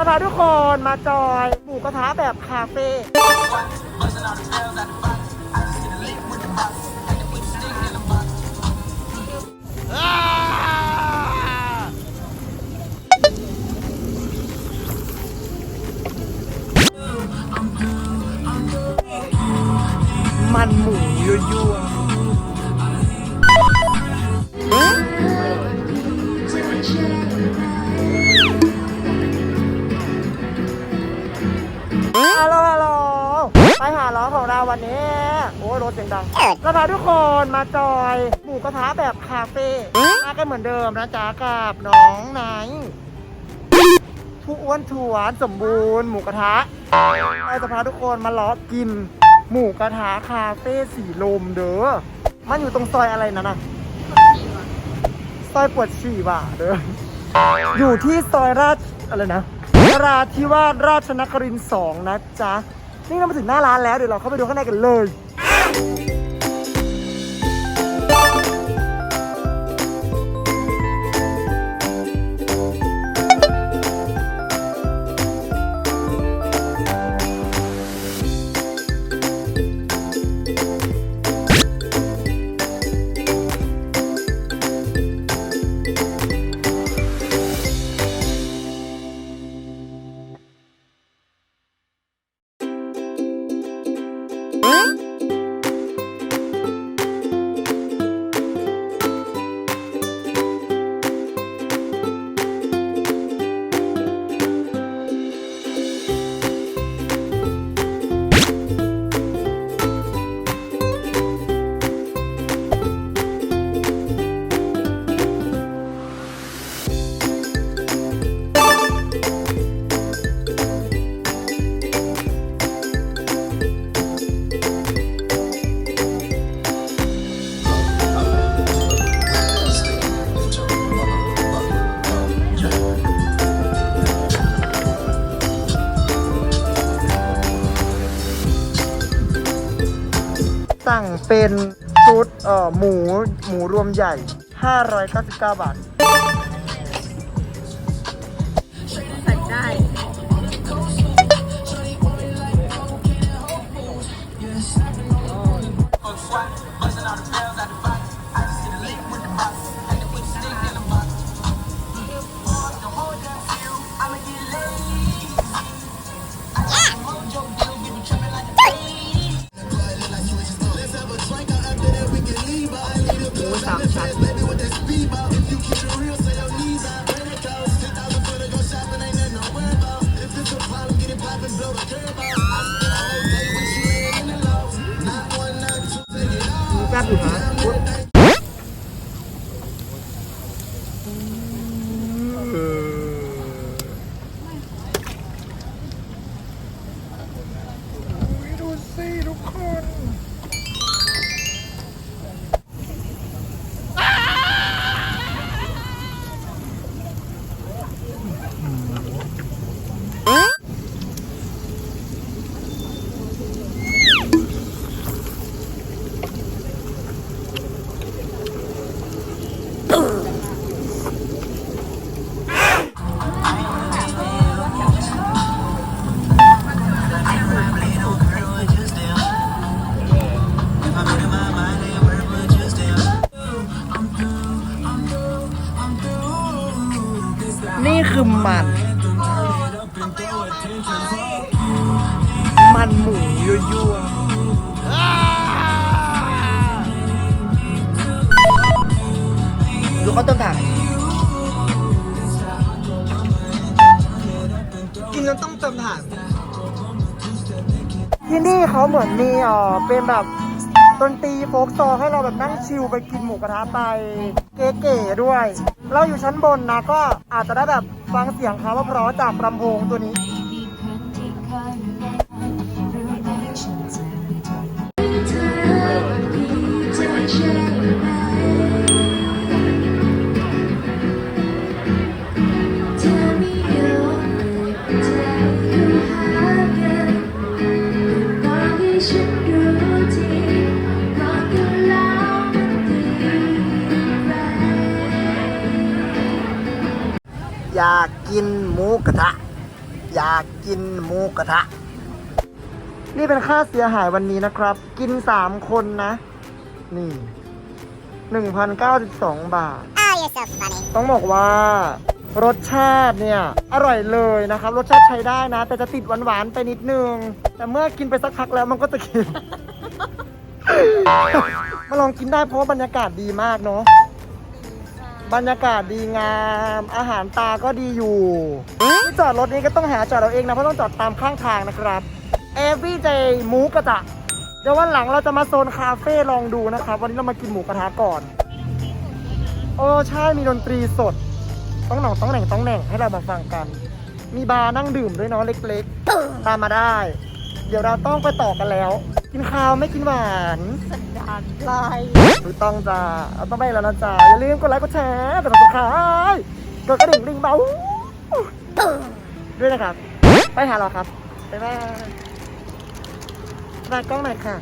ก็พาทุกคนมาจอยหมูกระทะแบบคาเฟ่ ของเราวันนี้ โอ้ยรถเสียงดังก็พาทุกคนมาจอยหมูกระทะแบบคาเฟ่มากันเหมือนเดิมนะจ๊ะกับน้องไนท์ผู้อ้วนถวนสมบูรณ์หมูกระทะเราจะพาทุกคนมาล้อกิน หมูกระทะคาเฟ่สีลมเด้อมันอยู่ตรงซอยอะไรนะน่ะซอยปวดฉี่ว่ะเด้ออยู่ที่ซอยราชอะไรนะราธิวาสราชนครินทร์สองนะจ๊ะ นี่เรามาถึงหน้าร้านแล้วเดี๋ยวเราเข้าไปดูข้างในกันเลย สั่งเป็นชุดเอ่อหมูหมูรวมใหญ่ 599 บาท แป๊บอยู่นะดูสิทุกคน คือมัน มันหมูยั่วๆดูเขาต้มถังกินแล้วต้องเติมถ่านที่นี่เขาเหมือนมีเอ่อเป็นแบบดนตรีโฟกซองให้เราแบบนั่งชิลไปกินหมูกระทะไป เก๋ๆด้วย เราอยู่ชั้นบนนะก็อาจจะได้แบบ ฟังเสียงเขาเพราะจากลำโพงตัวนี้ กกินหมูกระทะ อยากกินหมูกระทะ นี่เป็นค่าเสียหายวันนี้นะครับ กินสามคนนะ นี่หนึ่งพันเก้าสิบสองบาท Oh, you're so funny. ต้องบอกว่ารสชาติเนี่ย อร่อยเลยนะครับ รสชาติใช้ได้นะ แต่จะติดหวานๆไปนิดนึง แต่เมื่อกินไปสักพักแล้วมันก็จะกินมาลองกินได้เพราะว่าบรรยากาศดีมากเนาะ บรรยากาศดีงาม อาหารตาก็ดีอยู่ที่จอดรถนี้ก็ต้องหาจอดเราเองนะ เพราะต้องจอดตามข้างทางนะครับ everyday หมูกระทะเดี๋ยววันหลังเราจะมาโซนคาเฟ่ลองดูนะครับ วันนี้เรามากินหมูกระทะก่อนโอ้ใช่มีดนตรีสด ต้องหน่องต้องแหน่งต้องแหน่งให้เรามาฟังกัน มีบาร์นั่งดื่มด้วยเนาะเล็กๆ ตามมาได้ เดี๋ยวเราต้องไปต่อกันแล้ว กินข้าวไม่กินหวานสันดานลายถูกต้องจ้าเอาต้องไปแล้วนะจ๊ะอย่าลืมกดไลค์กดแชร์กดติดตามกดกระดิ่งดิ่งเบาด้วยนะครับ ไปหาเราครับ บ๊ายบายมากล้องหน่อยค่ะ